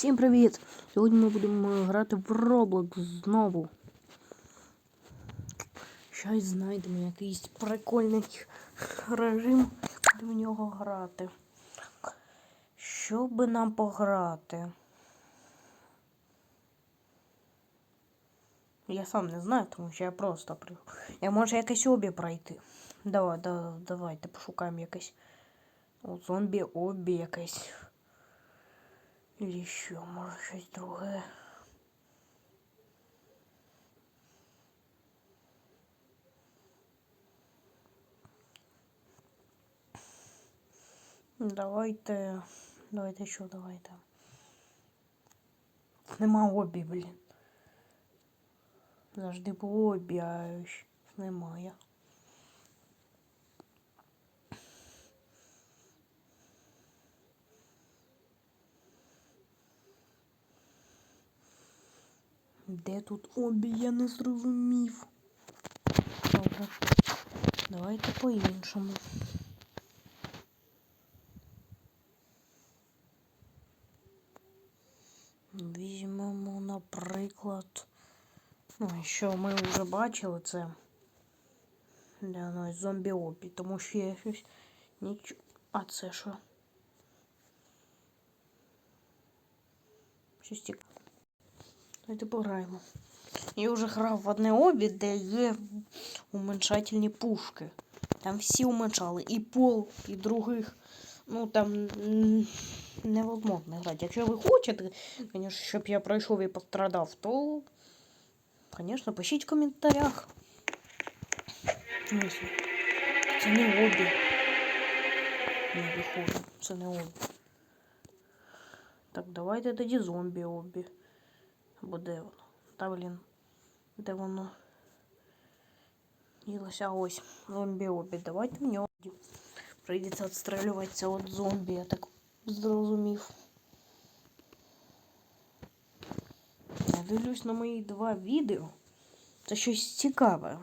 Всім привіт! Сьогодні ми будемо грати в Roblox знову. Щось знайдемо якийсь прикольний режим, будемо в нього грати. Що би нам пограти? Я сам не знаю, тому що я просто. Я може якесь обі пройти. Давай, да, давайте пошукаємо якесь. О, зомбі обі якесь. Или що, може щось друге. Давайте. Давайте що, давайте. Нема обі, блін. Завжди було обі, а немає. Де тут обі? Я не зрозумів. Добре. Давайте по-іншому. Візьмемо, наприклад. Ну, що ми вже бачили це. Для нас зомбі обі, тому що я щось нічого. А це що? Щось цікаве. Давайте пограємо. Я вже грав в одне обі, де є уменьшательні пушки. Там всі уменьшали. І пол, і других. Ну там невозможно грати. Якщо ви хочете, звісно, щоб я пройшов і пострадав, то, звісно, пишіть в коментарях. Це не обі. Не виходить. Це не обі. Так, давайте тоді зомбі обі. Або де воно? Та блін. Де воно? Ділося ось зомбі обі. Давайте в нього. Прийдеться відстрілюватися від зомбі, я так зрозумів. Я дивлюсь на мої два відео. Це щось цікаве.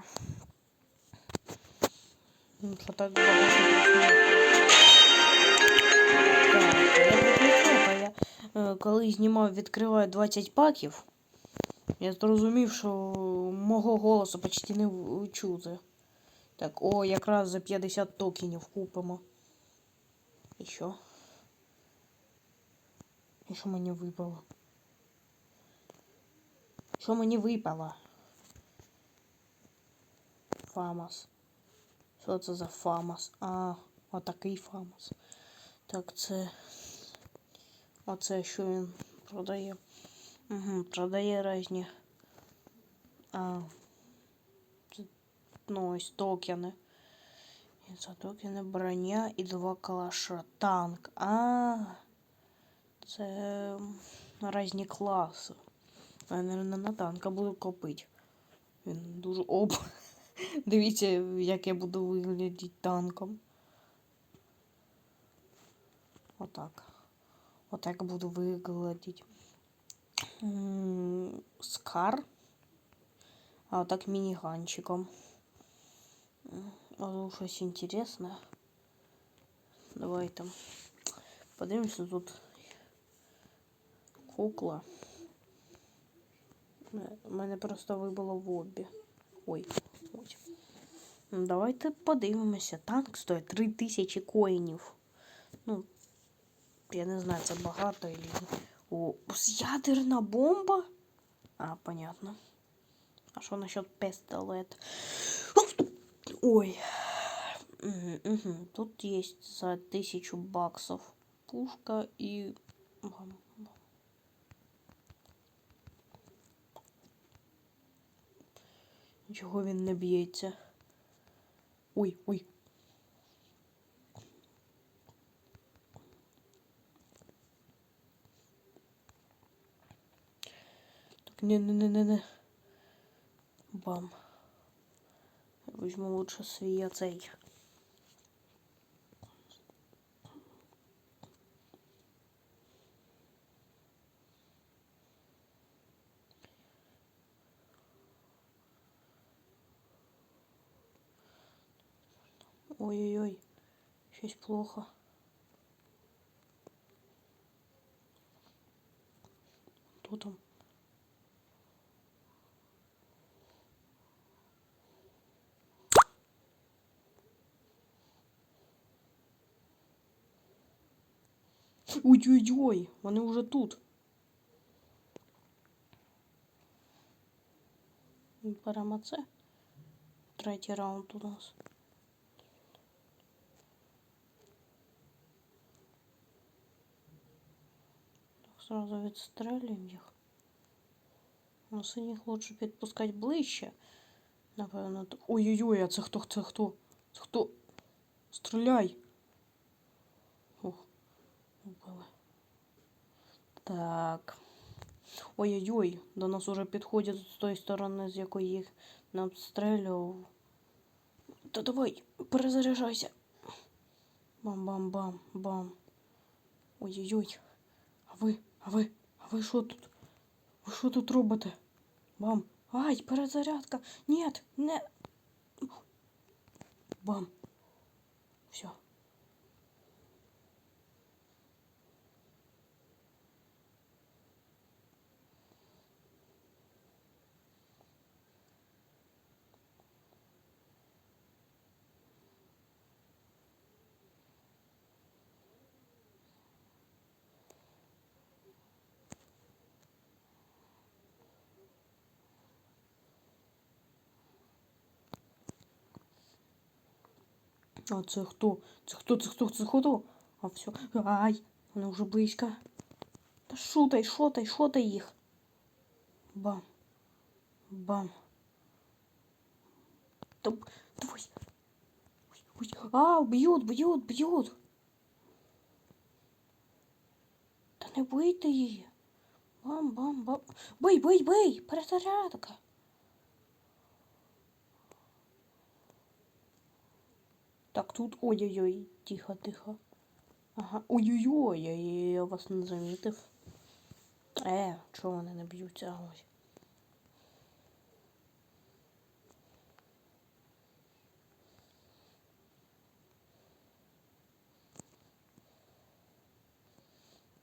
Так багато коли знімав відкриваю 20 паків, я зрозумів, що мого голосу почти не чути. Так, о, якраз за 50 токенів купимо. І що? І що мені випало? Що мені випало? Фамас. Що це за фамас? А, отакий фамас. Так, це. Оце що він продає. Угу, продає різні. А. Ну, ось токени. І це токени броня і два калаша. Танк. А. Це різні класи. Я, наверное, на танка буду копити. Він дуже оп. Дивіться, як я буду виглядати танком. Отак. Отак буду виглядати. М, Скар. А отак мініганчиком. М, А тут щось інтересне. Давай там. Подивимося тут. Кукла. У мене просто вибило в обі. Ой, ось. Ну, Давайте подивимося. Танк стоїть 3000 коїнів. Ну, я не знаю, це багато или. О, ядерна бомба? А, понятно. А що насчет пистолет? Ой. Тут есть за тысячу баксов пушка и... Чого він не б'ється? Ой, ой. Не-не-не-не-не. Бам. Візьму лучше свій оцей. Ой-ой-ой. Щось плохо. Хто там? Ой-ой-ой, вони вже тут. Беремо це. Третій раунд у нас. Так, сразу відстрелюємо їх. Ну, синіх лучше підпускати ближче. Напевно. Ой-ой-ой, а це хто? Це хто? Це хто? Стріляй! Ух. Так. Ой-ой-ой, до нас уже підходять з тої сторони, з якої їх нам стрелював. Та давай, перезаряджайся. Бам-бам-бам-бам. Ой-ой-ой. А ви, а ви, а ви що тут? Ви що тут робите? Бам. Ай, перезарядка. Нет, не. Бам. Все. А це хто? Це хто? Це хто? Це хто? А все. Ай, вони вже близько. Та шутай, шотай, шотай їх. Бам. Бам. Та, давай. А, б'ють, б'ють, б'ють. Та не бийте її. Бам, бам, бам. Бий, бий, бий, перезарядка. Так, тут ой-ой-ой, тихо, тихо. Ага, ой-ой-ой, я, вас не замітив. Е, чого вони не б'ються? Ось.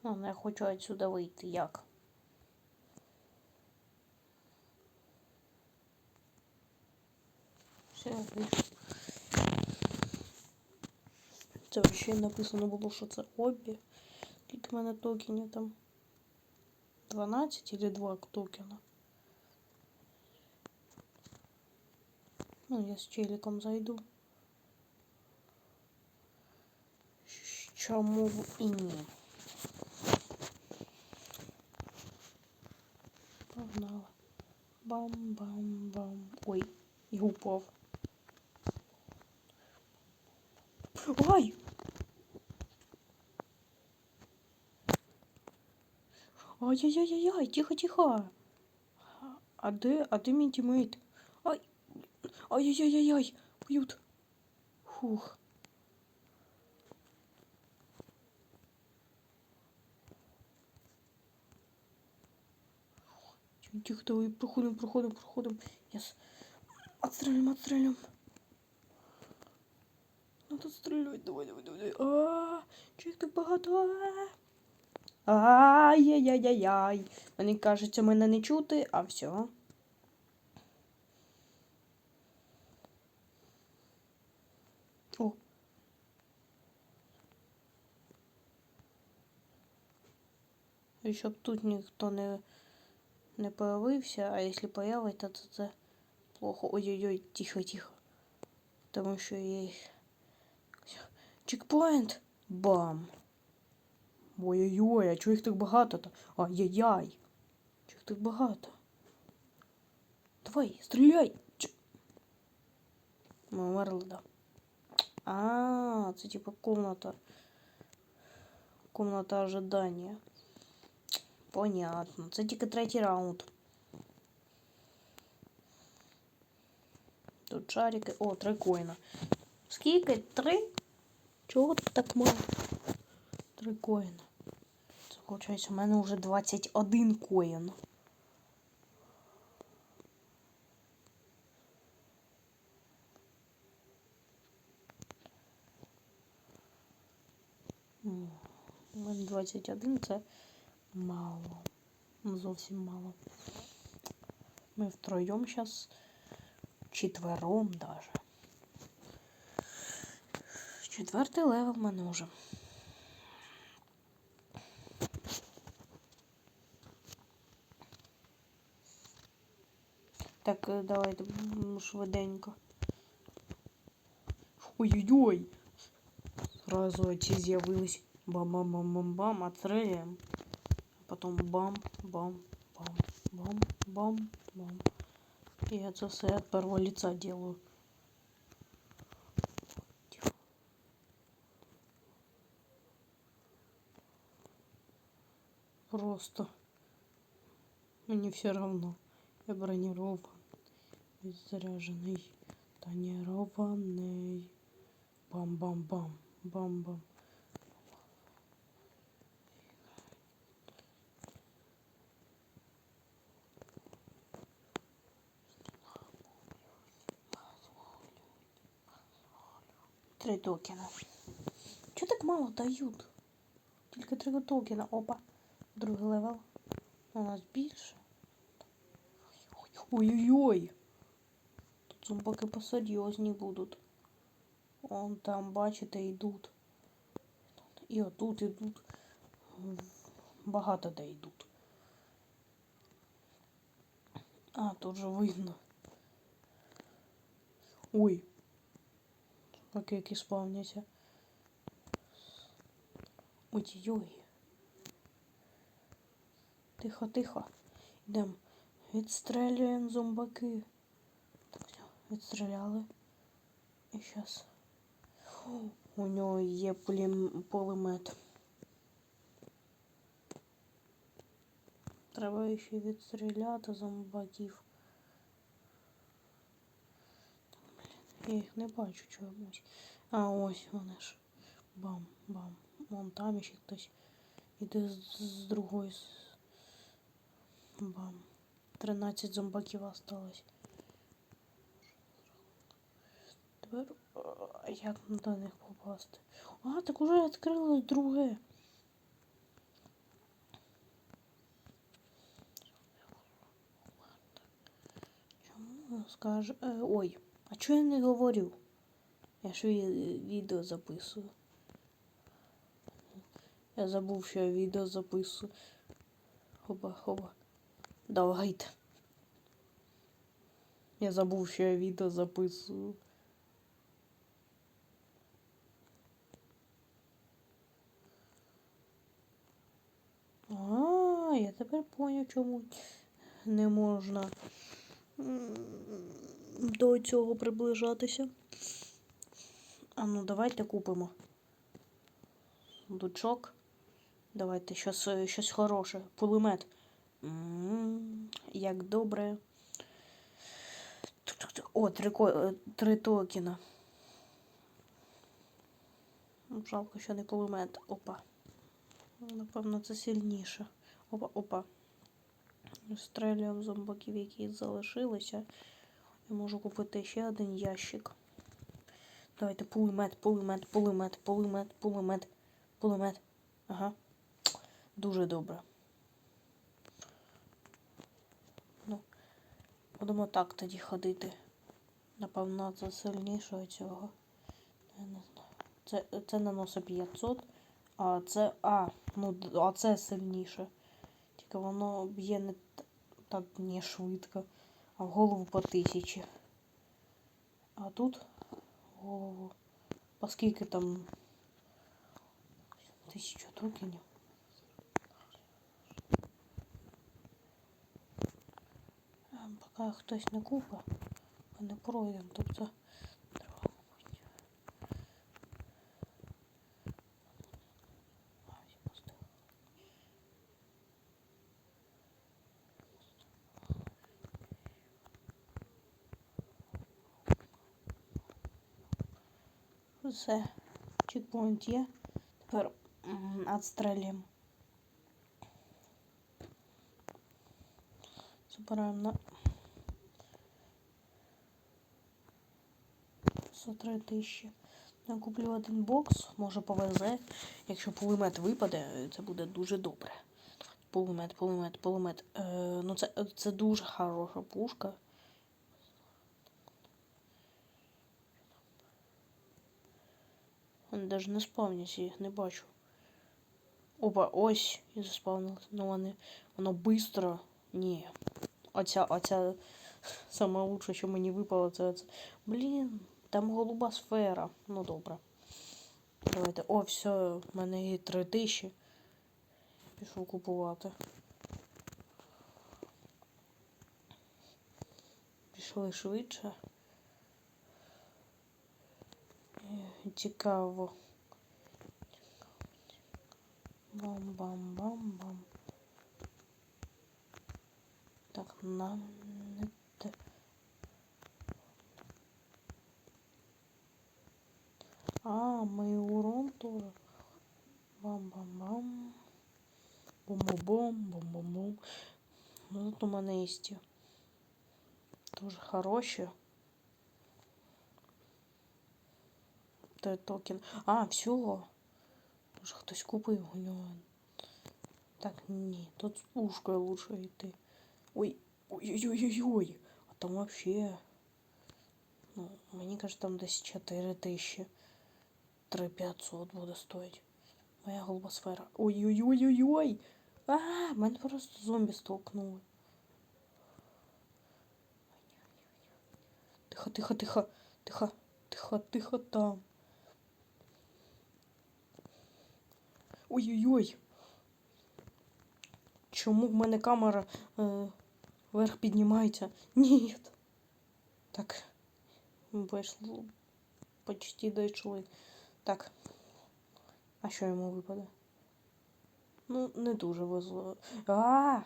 Ладно, я хочу отсюда вийти. Як? Все, я Це ще написано було, що це хобі. Скільки в мене токенів там? 12 или 2 токена? Ну, я з челиком зайду. Щ- Чому б і ні? Погнала. Бам-бам-бам. Ой, і упав. Ой! Ай-яй-яй-яй, тихо-тихо. А де, а де мій тімейт? Ай, ай-яй-яй-яй, б'ють. Фух. Тихо, давай, проходим, проходим, проходим. Yes. Отстрелим, отстрелим. Надо стрелять, давай, давай, давай. А, їх так багато? А. Ай-яй-яй-яй. Мені кажеться, мене не чути, а все. І щоб тут ніхто не, не появився, а якщо появиться, то це плохо. Ой-ой-ой, тихо, тихо. Тому що їх. Чекпоінт! Бам! Ой-ой-ой, а чого їх так багато-то? Ай-яй-яй! Чого їх так багато? Давай, стріляй! Ми умерли, да. А, це типа комната. Комната ожидания. Понятно. Це тільки третій раунд. Тут шарики. О, три коїна. Скільки? Три? Чого так мало? Три коїна. Виходить, у мене вже 21 коїн. У мене 21 це мало. Ну, Зовсім мало. Ми втроєм зараз. Четвером даже. Четвертий левел в мене вже. Так, е, давайте м, швиденько. Ой-ой-ой! Сразу ці з'явились. Бам-бам-бам-бам-бам, отстреливаем. Потом бам-бам-бам-бам-бам-бам. И це все от первого лица делаю. Просто. Мне все равно. Я бронирован. Заряженный. Тонированный. Бам-бам-бам. Бам-бам. Три токена. Чого так мало дають? Тільки три токена. Опа. Другий левел. У нас більше. Ой-ой-ой. Зомбаки посерйозні будуть. Вон там, бачите, йдуть. І отут ідуть. Багато де йдуть. А, тут же видно. Ой. Зомбаки, які спавняться. Ой-ой. Тихо, тихо. Йдемо. Відстрелюємо зомбаки. Відстріляли. І зараз. У нього є пулем- пулемет. Треба ще відстріляти зомбаків. Я їх не бачу чомусь. А, ось вони ж. Бам-бам. Вон там ще хтось. Іде з, з другої. Бам. 13 зомбаків осталось. Тепер а, як до них попасти? А, так уже відкрилось друге. Чому скаже? Е, ой, а чого я не говорю? Я ж ві- відео записую. Я забув, що я відео записую. Хоба, хоба. Давайте. Я забув, що я відео записую. А, я тепер поняв, чому не можна до цього приближатися. А ну давайте купимо лучок. Давайте щось, е, щось хороше. Пулемет. М, Як добре. О, три, е, три токена. Жалко, що не пулемет. Опа. Напевно, це сильніше. Опа, опа. Стрелюємо зомбаків, які залишилися. Я можу купити ще один ящик. Давайте пулемет, пулемет, пулемет, пулемет, пулемет, пулемет. Ага. Дуже добре. Ну, будемо так тоді ходити. Напевно, це сильніше цього. Я не знаю. Це, це наносить 500, а це. А, ну а це сильніше. Тільки воно б'є не так не швидко, а в голову по тисячі. А тут в голову. По скільки там? Тисячу токенів. А, Поки хтось не купить, ми не пройдемо. Тобто Все, чекпоінт є. Тепер відстрелюємо. Забираємо на 103 тисячі. Я куплю один бокс, може повезе. Якщо пулемет випаде, це буде дуже добре. Пулемет, пулемет, пулемет. Е, ну це, це дуже хороша пушка. Вони навіть не спавняться, їх не бачу. Опа, ось і заспавнилось. Ну вони. Воно бистро. Ні. Оця, оця саме лучше, що мені випало, це оце. Блін, там голуба сфера. Ну добре. Давайте. О, все, в мене є три тисячі. Пішов купувати. Пішли швидше. Цікаво. Бам-бам-бам-бам. Так, нам не те. А, мой урон тоже. Бам-бам-бам. Бум-бум-бум, бум-бум-бум. Ну, тут у мене є ті. Дуже хороші. Це токен. А, все. Може хтось купив у нього. Так, ні, тут з пушкою лучше йти. Ой, ой-ой-ой-ой. А там вообще. Ну, мені кажется, там десь 4 тисячі. 3500 буде стоїть. Моя голуба сфера. Ой-ой-ой-ой-ой! А, мене просто зомбі столкнули. Тихо, тихо, тихо, тихо, тихо, тихо там. Ой-ой-ой. Чому в мене камера е, вверх піднімається? Ні. Так. Вийшло. Почти дійшли. Так. А що йому випаде? Ну, не дуже везло. А!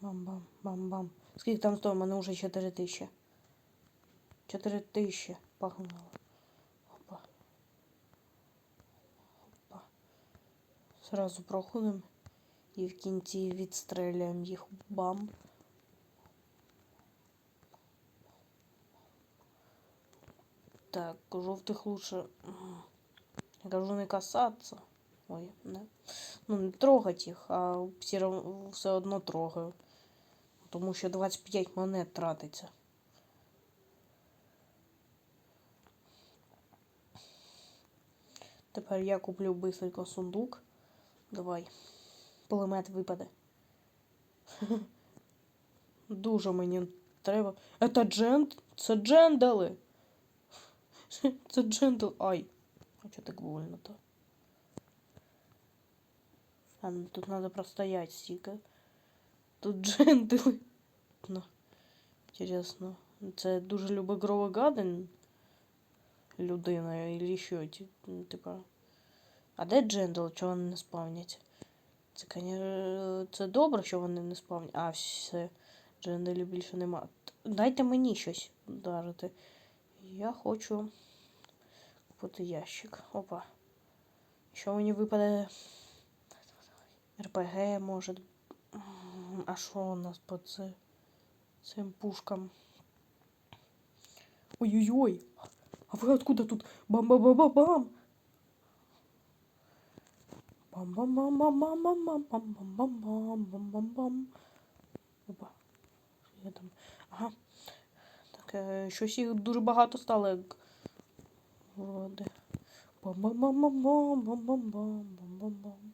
Бам-бам, бам-бам. Скільки там стоїть? У мене вже 4 тисячі. 4 тисячі. Погнали. Опа. Опа. Сразу проходимо. І в кінці відстріляємо їх. Бам. Так, жовтих лучше. Я кажу, не касаться. Ой, не. Ну, не трогать їх, а все, одно трогаю. Тому що 25 монет тратиться. Тепер я куплю бистренько сундук. Давай. Пулемет випаде. Дуже мені треба. Это джент? Це джендали. Це джендл. Ай. А чого так больно то? А, ну тут надо простоять стільки. Тут джендли. Ну, Інтересно. Це дуже любогровий гаден людина і що, типа. А де джендл? Чого вони не спавнять? Це, це добре, що вони не спавнять. А, все. Дженделів більше нема. Дайте мені щось дарити. Я хочу купити ящик. Опа. Що мені випаде? РПГ може. А що у нас по це? цим пушкам? Ой-ой-ой! А вы откуда тут? Бам-бам-бам-бам-бам! Бам-бам-бам-бам-бам-бам-бам-бам-бам-бам-бам. Опа. Я там? Ага. Так, е, щось їх дуже багато стало. як Вроде. Бам-бам-бам-бам-бам-бам-бам-бам-бам.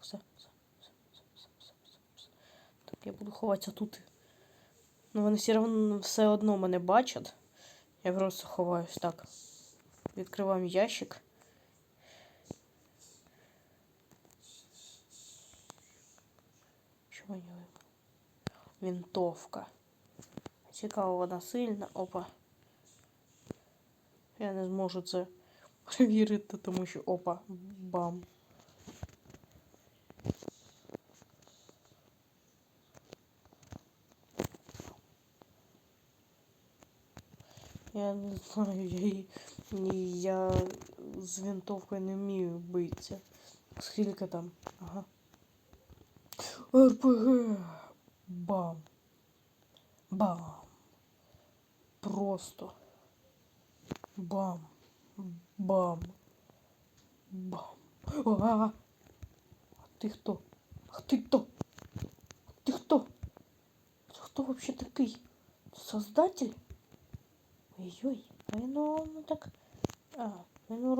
Все, все, все, все, все, все, все, все. Так, я буду ховатися тут. Ну, вони все одно, все одно мене бачать. Я просто ховаюсь так. Відкриваємо ящик. Що мені випало? Вінтовка. Цікаво, вона сильна. Опа. Я не зможу це перевірити, тому що опа, бам. Я не знаю, я, я з винтовкою не вмію битися. Скільки там? Ага. РПГ. Бам. Бам. Просто. Бам. Бам. Бам. А, -а, -а. а ты кто? А ты кто? А ты кто? Ты кто вообще такой? Создатель? Ой-ой. Ну, ну так... А, ну,